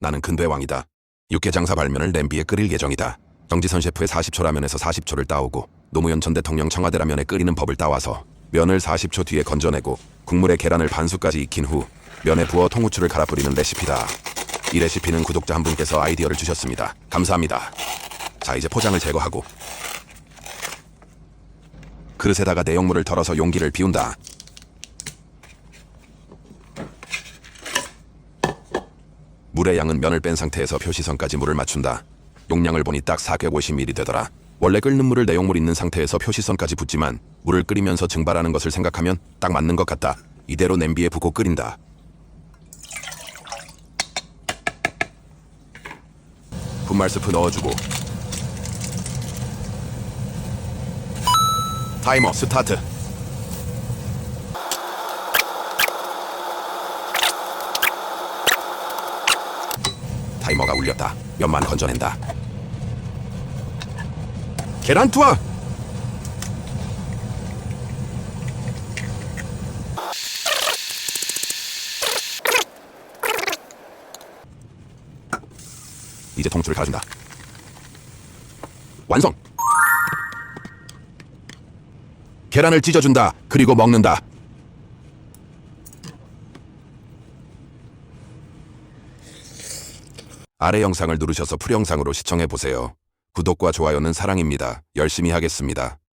나는 근대왕이다. 육개장사 발면을 냄비에 끓일 예정이다. 정지선 셰프의 40초 라면에서 40초를 따오고 노무현 전 대통령 청와대 라면에 끓이는 법을 따와서 면을 40초 뒤에 건져내고 국물에 계란을 반수까지 익힌 후 면에 부어 통후추를 갈아 뿌리는 레시피다. 이 레시피는 구독자 한 분께서 아이디어를 주셨습니다. 감사합니다. 자 이제 포장을 제거하고 그릇에다가 내용물을 덜어서 용기를 비운다. 물의 양은 면을 뺀 상태에서 표시선까지 물을 맞춘다. 용량을 보니 딱 450ml 되더라. 원래 끓는 물을 내용물 있는 상태에서 표시선까지 붓지만 물을 끓이면서 증발하는 것을 생각하면 딱 맞는 것 같다. 이대로 냄비에 붓고 끓인다. 분말 스프 넣어주고 타이머 스타트. 타이머가 울렸다. 면만 건져낸다. 계란 투하! 이제 통째를 갈아준다. 완성! 계란을 찢어준다. 그리고 먹는다. 아래 영상을 누르셔서 풀 영상으로 시청해보세요. 구독과 좋아요는 사랑입니다. 열심히 하겠습니다.